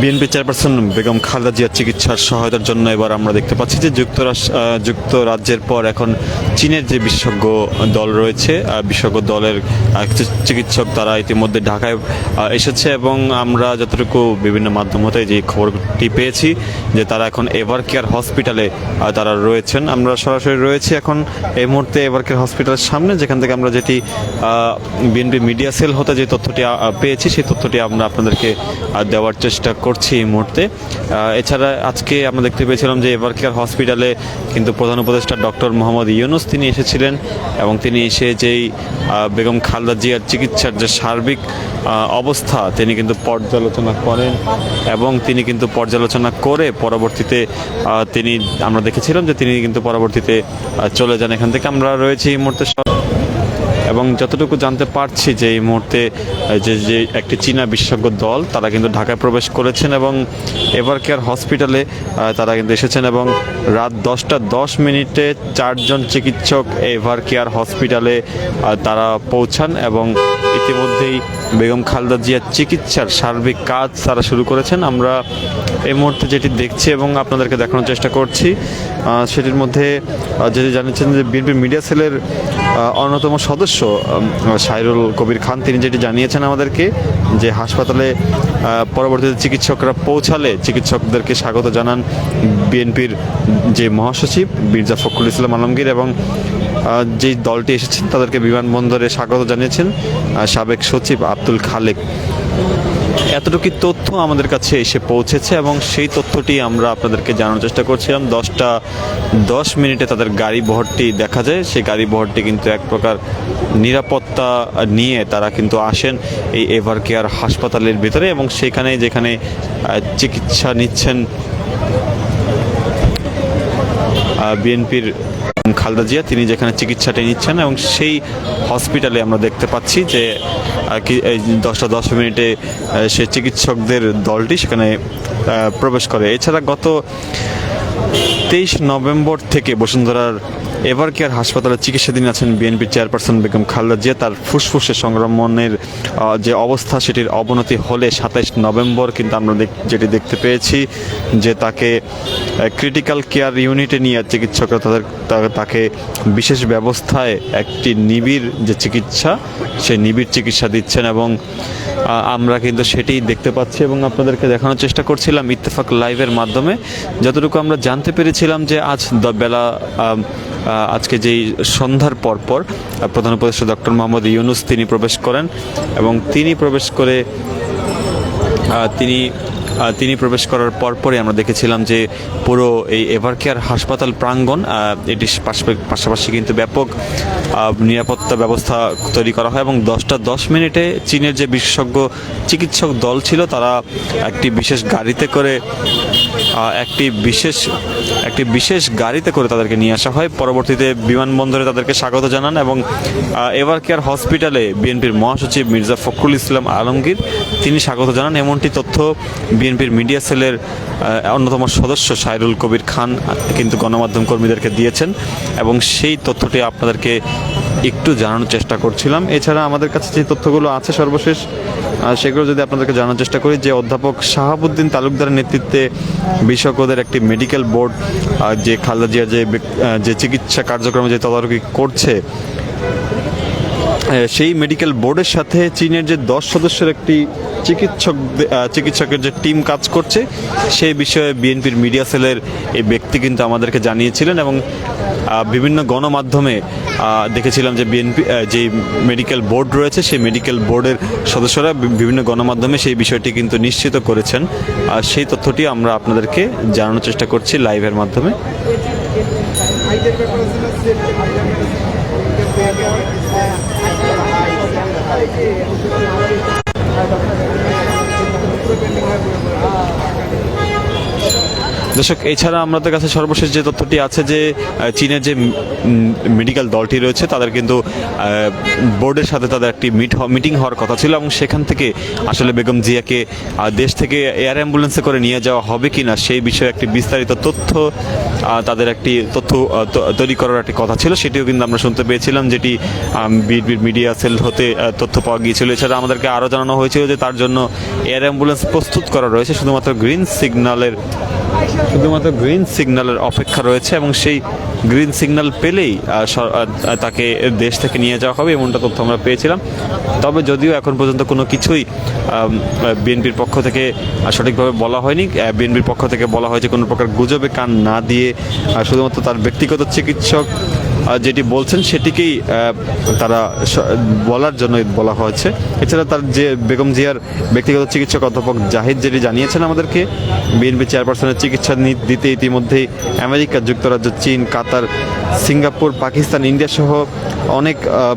BNP chairperson Begum Khaleda জিয়ার চিকিৎসার সহায়তার জন্য এবার আমরা দেখতে পাচ্ছি যে যুক্তরাষ্ট্র যুক্তরাজ্যের পর এখন চীনের যে বিশেষজ্ঞ দল রয়েছে বিশেষজ্ঞ দলের কিছু চিকিৎসক তারা ইতিমধ্যে ঢাকায় এসেছে এবং আমরা যতটুকু বিভিন্ন মাধ্যম হতে যে খবরটি পেয়েছি যে তারা এখন এভার কেয়ার হসপিটালে তারা রয়েছেন। আমরা সরাসরি রয়েছি এখন এই মুহূর্তে এভার কেয়ার হসপিটালের সামনে যেখান থেকে আমরা যেটি বিএনপি মিডিয়া সেল হতে যে তথ্যটি পেয়েছি সেই তথ্যটি আমরা আপনাদেরকে আহ, দেওয়ার চেষ্টা করছি এই মুহূর্তে। এছাড়া আজকে আমরা দেখতে পেয়েছিলাম যে এভার কেয়ার হসপিটালে কিন্তু প্রধান উপদেষ্টা ডক্টর মোহাম্মদ ইউনুস তিনি এসেছিলেন এবং তিনি এসে যেই বেগম খালদা জিয়ার চিকিৎসার যে সার্বিক অবস্থা, তিনি কিন্তু পর্যালোচনা করেন এবং তিনি কিন্তু পর্যালোচনা করে পরবর্তীতে তিনি, আমরা দেখেছিলাম যে তিনি কিন্তু পরবর্তীতে চলে যান। এখান থেকে আমরা রয়েছি এই মুহূর্তে এবং যতটুকু জানতে পারছি যে এই মুহূর্তে যে যে একটি চীনা বিশেষজ্ঞ দল, তারা কিন্তু ঢাকায় প্রবেশ করেছেন এবং এভার কেয়ার হসপিটালে তারা কিন্তু এসেছেন এবং রাত দশটা দশ মিনিটে চারজন চিকিৎসক এভার কেয়ার হসপিটালে তারা পৌঁছান এবং ইতিমধ্যেই বেগম খালদা জিয়ার চিকিৎসার সার্বিক কাজ তারা শুরু করেছেন। আমরা এই মুহূর্তে যেটি দেখছি এবং আপনাদেরকে দেখানোর চেষ্টা করছি সেটির মধ্যে যেটি জানিয়েছেন যে বিএনপি মিডিয়া সেলের অন্যতম সদস্য সাইরুল কবির খান, তিনি যেটি জানিয়েছেন আমাদেরকে যে হাসপাতালে পরবর্তীতে চিকিৎসকরা পৌঁছালে চিকিৎসকদেরকে স্বাগত জানান বিএনপির যে মহাসচিব মির্জা ফখরুল ইসলাম আলমগীর এবং যেই দলটি এসেছেন তাদেরকে বিমানবন্দরে স্বাগত জানিয়েছেন সাবেক সচিব আব্দুল খালেক। এতটুকু তথ্য আমাদের কাছে এসে পৌঁছেছে এবং সেই তথ্যটি আমরা আপনাদেরকে জানানোর চেষ্টা করছিলাম। দশটা দশ মিনিটে তাদের গাড়ি বহরটি দেখা যায়। সেই গাড়ি বহরটি কিন্তু এক প্রকার নিরাপত্তা নিয়ে তারা কিন্তু আসেন এই এভার কেয়ার হাসপাতালের ভিতরে এবং সেখানে যেখানে চিকিৎসা নিচ্ছেন বিএনপির খালেদা জিয়া। তিনি যেখানে চিকিৎসাটা নিচ্ছেন এবং সেই হসপিটালে আমরা দেখতে পাচ্ছি যে দশটা দশ মিনিটে সে চিকিৎসকদের দলটি সেখানে প্রবেশ করে। এছাড়া গত তেইশ নভেম্বর থেকে বসুন্ধরার এভার কেয়ার হাসপাতালে চিকিৎসাধীন আছেন বিএনপি চেয়ারপারসন বেগম খালেদা জিয়া? তার ফুসফুসে সংক্রমণের যে অবস্থা সেটির অবনতি হলে সাতাইশ নভেম্বর কিন্তু আমরা যেটি দেখতে পেয়েছি যে তাকে ক্রিটিক্যাল কেয়ার ইউনিটে নিয়ে চিকিৎসকরা তাদের তাকে বিশেষ ব্যবস্থায় একটি নিবিড় যে চিকিৎসা, সেই নিবিড় চিকিৎসা দিচ্ছেন এবং আমরা কিন্তু সেটি দেখতে পাচ্ছি এবং আপনাদেরকে দেখানোর চেষ্টা করছিলাম ইত্তেফাক লাইভের মাধ্যমে। যতটুকু আমরা জানতে পেরেছিলাম যে আজ বেলা আজকে যেই সন্ধ্যার পর পর প্রধান উপদেষ্টা ডক্টর মোহাম্মদ ইউনুস তিনি প্রবেশ করেন এবং তিনি প্রবেশ করে তিনি তিনি প্রবেশ করার পরপরই আমরা দেখেছিলাম যে পুরো এই এভার কেয়ার হাসপাতাল প্রাঙ্গণ এটির পাশাপাশি- কিন্তু ব্যাপক নিরাপত্তা ব্যবস্থা তৈরি করা হয় এবং দশটা দশ মিনিটে চীনের যে বিশেষজ্ঞ চিকিৎসক দল ছিল, তারা একটি বিশেষ গাড়িতে করে একটি বিশেষ একটি বিশেষ গাড়িতে করে তাদেরকে নিয়ে আসা হয়। পরবর্তীতে বিমানবন্দরে তাদেরকে স্বাগত জানান এবং এভার কেয়ার হসপিটালে বিএনপির মহাসচিব মির্জা ফখরুল ইসলাম আলমগীর, তিনি স্বাগত জানান। এমনটি তথ্য বিএনপির মিডিয়া সেলের অন্যতম সদস্য সাইরুল কবির খান, কিন্তু গণমাধ্যম কর্মীদেরকে দিয়েছেন। এবং সেই তথ্যটি আপনাদেরকে একটু জানানোর চেষ্টা করছিলাম। এছাড়া আমাদের কাছে যে তথ্যগুলো আছে সর্বশেষ সেগুলো যদি আপনাদেরকে জানার চেষ্টা করি, যে অধ্যাপক শাহাবুদ্দিন তালুকদারের নেতৃত্বে বিশেষজ্ঞদের একটি মেডিকেল বোর্ড যে খালেদা জিয়ার যে যে চিকিৎসা কার্যক্রমে যে তদারকি করছে সেই মেডিকেল বোর্ডের সাথে চীনের যে দশ সদস্যের একটি চিকিৎসক চিকিৎসকের যে টিম কাজ করছে সেই বিষয়ে বিএনপির মিডিয়া সেলের এই ব্যক্তি কিন্তু আমাদেরকে জানিয়েছিলেন এবং বিভিন্ন গণমাধ্যমে দেখেছিলাম যে বিএনপি যে মেডিকেল বোর্ড রয়েছে, সেই মেডিকেল বোর্ডের সদস্যরা বিভিন্ন গণমাধ্যমে সেই বিষয়টি কিন্তু নিশ্চিত করেছেন। আর সেই তথ্যটি আমরা আপনাদেরকে জানানোর চেষ্টা করছি লাইভের মাধ্যমে। ডক্টর দর্শক, এছাড়া আমাদের কাছে সর্বশেষ যে তথ্যটি আছে যে চীনের যে মেডিকেল দলটি রয়েছে, তাদের কিন্তু বোর্ডের সাথে তাদের একটি মিট মিটিং হওয়ার কথা ছিল এবং সেখান থেকে আসলে বেগম জিয়াকে দেশ থেকে এয়ার অ্যাম্বুলেন্সে করে নিয়ে যাওয়া হবে কি না সেই বিষয়ে একটি বিস্তারিত তথ্য তাদের একটি তথ্য তৈরি করার একটি কথা ছিল, সেটিও কিন্তু আমরা শুনতে পেয়েছিলাম, যেটি বিড়বির মিডিয়া সেল হতে তথ্য পাওয়া গিয়েছিল। এছাড়া আমাদেরকে আরও জানানো হয়েছিল যে তার জন্য এয়ার অ্যাম্বুলেন্স প্রস্তুত করা রয়েছে, শুধুমাত্র গ্রিন সিগন্যালের শুধুমাত্র গ্রিন সিগন্যালের অপেক্ষা রয়েছে এবং সেই গ্রিন সিগন্যাল পেলেই তাকে দেশ থেকে নিয়ে যাওয়া হবে, এমনটা তথ্য আমরা পেয়েছিলাম। তবে যদিও এখন পর্যন্ত কোনো কিছুই বিএনপির পক্ষ থেকে সঠিকভাবে বলা হয়নি। বিএনপির পক্ষ থেকে বলা হয়েছে কোনো প্রকার গুজবে কান না দিয়ে শুধুমাত্র তার ব্যক্তিগত চিকিৎসক যেটি বলছেন সেটিকেই তারা বলার জন্য বলা হয়েছে। এছাড়া তার যে বেগম জিয়ার ব্যক্তিগত চিকিৎসক অধ্যাপক জাহিদ যেটি জানিয়েছেন আমাদেরকে, বিএনপি চেয়ারপারসনের চিকিৎসা দিতে ইতিমধ্যেই আমেরিকা, যুক্তরাজ্য, চীন, কাতার, সিঙ্গাপুর, পাকিস্তান, ইন্ডিয়া সহ অনেক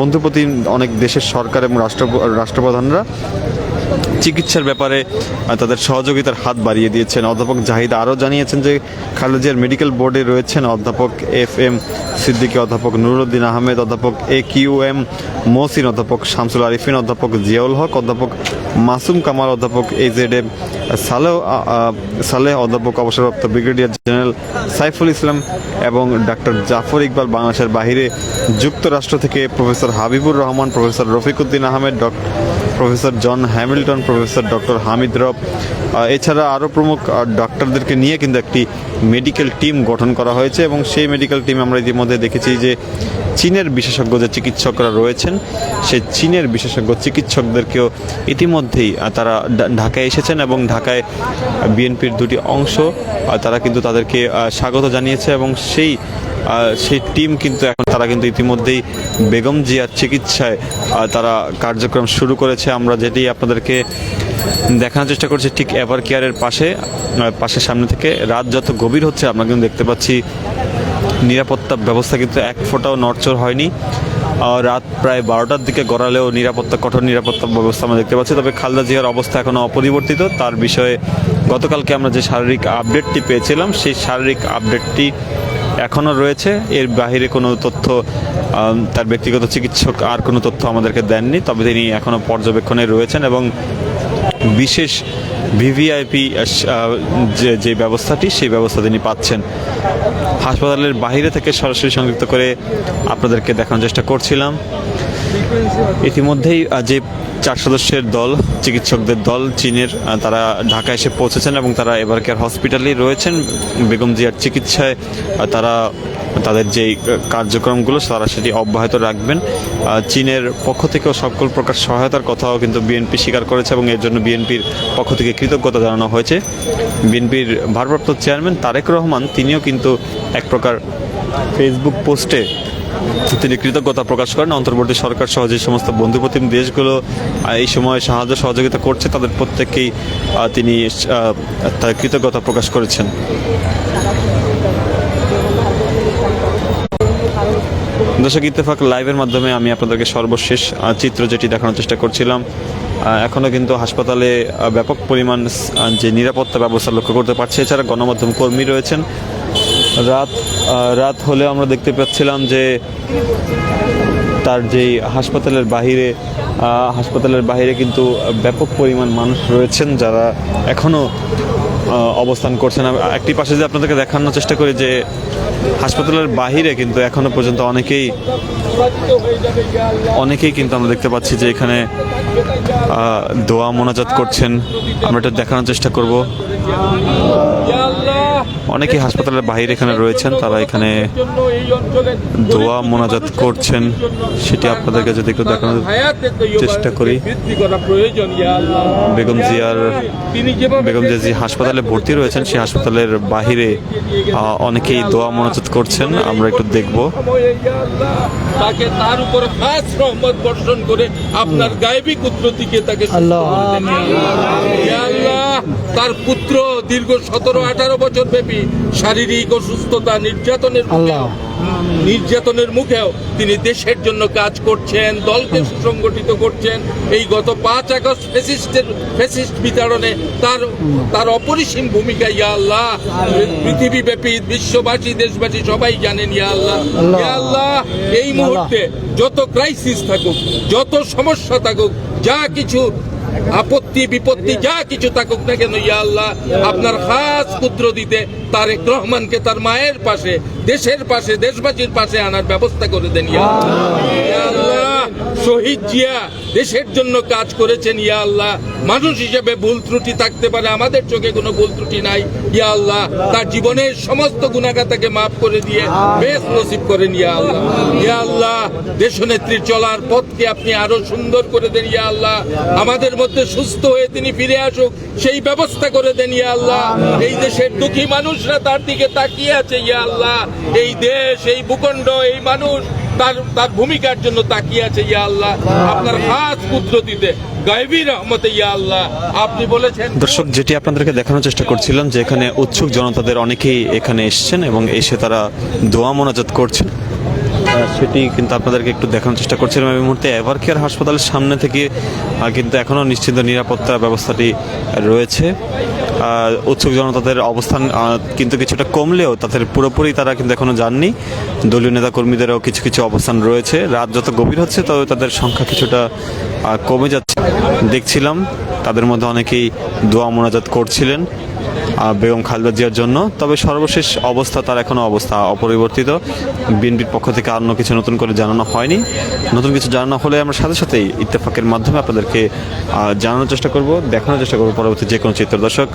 বন্ধুপ্রতি অনেক দেশের সরকার এবং রাষ্ট্র রাষ্ট্রপ্রধানরা চিকিৎসার ব্যাপারে তাদের সহযোগিতার হাত বাড়িয়ে দিয়েছেন। অধ্যাপক জাহিদ আরও জানিয়েছেন যে খালেদা জিয়ার মেডিকেল বোর্ডে রয়েছেন অধ্যাপক এফ এম সিদ্দিকী, অধ্যাপক নুরুদ্দিন আহমেদ, অধ্যাপক এ কিউ এম মহসিন, অধ্যাপক শামসুল আরিফিন, অধ্যাপক জিয়াউল হক, অধ্যাপক মাসুম কামাল, অধ্যাপক A Z M Saleh Saleh, অধ্যাপক অবসরপ্রাপ্ত ব্রিগেডিয়ার জেনারেল সাইফুল ইসলাম এবং ডাক্তার জাফর ইকবাল বাংলাদেশের বাইরে যুক্তরাষ্ট্র থেকে professor Habibur Rahman, professor Rafiquddin Ahmed doctor professor John Hamilton professor doctor Hamid Rab এছাড়া আরও প্রমুখ ডাক্তারদেরকে নিয়ে কিন্তু একটি মেডিকেল টিম গঠন করা হয়েছে এবং সেই মেডিকেল টিম আমরা ইতিমধ্যে দেখেছি যে চীনের বিশেষজ্ঞ যে চিকিৎসকরা রয়েছেন, সেই চীনের বিশেষজ্ঞ চিকিৎসকদেরকেও ইতিমধ্যেই তারা ঢাকায় এসেছেন এবং ঢাকায় বিএনপির দুটি অংশ তারা কিন্তু তাদেরকে স্বাগত জানিয়েছে এবং সেই সেই টিম কিন্তু এখন তারা কিন্তু ইতিমধ্যেই বেগম জিয়ার চিকিৎসায় তারা কার্যক্রম শুরু করেছে। আমরা যেটি আপনাদেরকে দেখানোর চেষ্টা করছি ঠিক এভার কেয়ারের পাশে পাশের সামনে থেকে। রাত যত গভীর হচ্ছে, আমরা কিন্তু দেখতে পাচ্ছি নিরাপত্তা ব্যবস্থা কিন্তু এক ফোঁটাও নড়চড় হয়নি। রাত প্রায় বারোটার দিকে গড়ালেও নিরাপত্তা, কঠোর নিরাপত্তা ব্যবস্থা আমরা দেখতে পাচ্ছি। তবে খালদা জিয়ার অবস্থা এখনও অপরিবর্তিত। তার বিষয়ে গতকালকে আমরা যে শারীরিক আপডেটটি পেয়েছিলাম, সেই শারীরিক আপডেটটি এখনও রয়েছে। এর বাইরে কোনো তথ্য তার ব্যক্তিগত চিকিৎসক আর কোনো তথ্য আমাদেরকে দেননি। তবে তিনি এখনও পর্যবেক্ষণে রয়েছেন এবং বিশেষ ভিভিআইপি যে যে ব্যবস্থাটি, সেই ব্যবস্থা তিনি পাচ্ছেন। হাসপাতালের বাইরে থেকে সরাসরি সংযুক্ত করে আপনাদেরকে দেখানোর চেষ্টা করছিলাম। ইতিমধ্যেই যে চার সদস্যের দল, চিকিৎসকদের দল, চীনের তারা ঢাকা এসে পৌঁছেছেন এবং তারা এবার কেয়ার হসপিটালেই রয়েছেন? বেগম জিয়ার চিকিৎসায় তারা, তাদের যে কার্যক্রমগুলো, তারা সেটি অব্যাহত রাখবেন। চীনের পক্ষ থেকেও সকল প্রকার সহায়তার কথাও কিন্তু বিএনপি স্বীকার করেছে এবং এর জন্য বিএনপির পক্ষ থেকে কৃতজ্ঞতা জানানো হয়েছে। বিএনপির ভারপ্রাপ্ত চেয়ারম্যান তারেক রহমান, তিনিও কিন্তু এক প্রকার ফেসবুক পোস্টে তিনি কৃতজ্ঞতা প্রকাশ করেন। অন্তর্বর্তী সরকার সহ যে সমস্ত বন্ধুপ্রতিম দেশগুলো এই সময় সাহায্য সহযোগিতা করছে, তাদের প্রত্যেককেই তিনি তার কৃতজ্ঞতা প্রকাশ করেছেন। দর্শক, ইত্তেফাক লাইভের মাধ্যমে আমি আপনাদেরকে সর্বশেষ চিত্র যেটি দেখানোর চেষ্টা করছিলাম এখনও কিন্তু হাসপাতালে ব্যাপক পরিমাণ যে নিরাপত্তা ব্যবস্থা লক্ষ্য করতে পারছে, এছাড়া গণমাধ্যম কর্মী রয়েছেন। রাত রাত হলে আমরা দেখতে পাচ্ছিলাম যে তার যেই হাসপাতালের বাহিরে হাসপাতালের বাইরে কিন্তু ব্যাপক পরিমাণ মানুষ রয়েছেন যারা এখনও আহ, অবস্থান করছেন। একটি পাশে যে আপনাদেরকে দেখানোর চেষ্টা করি যে হাসপাতালের বাহিরে কিন্তু এখনও পর্যন্ত অনেকেই অনেকেই কিন্তু আমরা দেখতে পাচ্ছি যে এখানে দোয়া মোনাজাত করছেন। আমরা এটা দেখানোর চেষ্টা করব। অনেকেই হাসপাতালের বাইরে এখানে রয়েছেন তারা এখানে দোয়া মোনাজাত করছেন সেটি আপনাদেরকে যদি একটু দেখানোর চেষ্টা করি। বেগম জিয়ার বেগম জিয়া যে হাসপাতালে ভর্তি রয়েছেন সেই হাসপাতালের বাহিরে অনেকেই দোয়া মোনাজাত করছেন আমরা একটু দেখব। তাকে তার উপর খাস রহমত বর্ষণ করে আপনার গায়েবী কুদরতিকে তাকে আল্লাহ, তার পুত্র দীর্ঘ সতেরো আঠারো বছর ব্যাপী শারীরিক অসুস্থতা নির্যাতনের নির্যাতনের মুখেও তিনি দেশের জন্য কাজ করছেন দলকে সুসংগঠিত করছেন। এই গত পাঁচ আগস্ট ফেসিস্টের ফেসিস্ট বিতাড়নে তার তার অপরিসীম ভূমিকা ইয়া আল্লাহ। পৃথিবীব্যাপী বিশ্ববাসী দেশবাসী সবাই জানেন ইয়া আল্লাহ। ইয়া আল্লাহ এই মুহূর্তে যত ক্রাইসিস থাকুক যত সমস্যা থাকুক যা কিছু আপত্তি, বিপত্তি, যা কিছু থাকুক না কেন, ইয়া আল্লাহ, আপনার খাস পুত্র দিতে তারেক রহমানকে তার মায়ের পাশে, দেশের পাশে, দেশবাসীর পাশে আনার ব্যবস্থা করে দেন, ইয়া আল্লাহ। শহীদ জিয়া দেশের জন্য কাজ করেছেন, ইয়া আল্লাহ। মানুষ হিসেবে ভুল ত্রুটি থাকতে পারে, আমাদের চোখে কোনো ভুল ত্রুটি নাই। ইয়া আল্লাহ, তার জীবনের সমস্ত গুণাগাতাকে মাফ করে দিয়ে বেশ নসিব করেন, ইয়া আল্লাহ। ইয়া আল্লাহ দেশনেত্রীর চলার পথকে আপনি আরও সুন্দর করে দেন, ইয়া আল্লাহ। আমাদের মধ্যে সুস্থ হয়ে তিনি ফিরে আসুক, সেই ব্যবস্থা করে দেন, ইয়া আল্লাহ। এই দেশের দুঃখী মানুষরা তার দিকে তাকিয়ে আছে, ইয়া আল্লাহ। এই দেশ, এই ভূখণ্ড, এই মানুষ তার তার ভূমিকার জন্য তাকিয়ে আছে, ইয়া আল্লাহ। আপনার খাস কুদরতিতে। রহমতে, ইয়া আল্লাহ। আপনি দর্শক, যেটি আপনাদেরকে দেখানোর চেষ্টা করছিলাম যে এখানে উৎসুক জনতাদের অনেকেই এখানে এসছেন এবং এসে তারা দোয়া মোনাজাত করছেন। সেটি কিন্তু আপনাদেরকে একটু দেখানোর চেষ্টা করছিলাম। এই মুহূর্তে এভার কেয়ার হাসপাতালের সামনে থেকে কিন্তু এখনও নিশ্চিত নিরাপত্তা ব্যবস্থাটি রয়েছে। উৎসুক জনতাদের অবস্থান কিন্তু কিছুটা কমলেও তাদের পুরোপুরি তারা কিন্তু এখনও যাননি। দলীয় নেতা কর্মীদেরও কিছু কিছু অবস্থান রয়েছে। রাত যত গভীর হচ্ছে, তবে তাদের সংখ্যা কিছুটা কমে যাচ্ছে। দেখছিলাম, তাদের মধ্যে অনেকেই দোয়া মোনাজাত করছিলেন। বেগম খালেদা জিয়ার জন্য। তবে সর্বশেষ অবস্থা তার এখনও অবস্থা অপরিবর্তিত। বিএনপির পক্ষ থেকে অন্য কিছু নতুন করে জানানো হয়নি। নতুন কিছু জানানো হলে আমরা সাথে সাথেই ইত্তেফাকের মাধ্যমে আপনাদেরকে জানানোর চেষ্টা করব, দেখানোর চেষ্টা করব পরবর্তী যে কোনো চিত্র। দর্শক,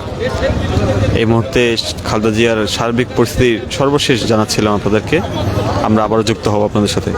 এই মুহূর্তে খালেদা জিয়ার সার্বিক পরিস্থিতির সর্বশেষ জানাচ্ছিলাম আপনাদেরকে। আমরা আবারও যুক্ত হব আপনাদের সাথে।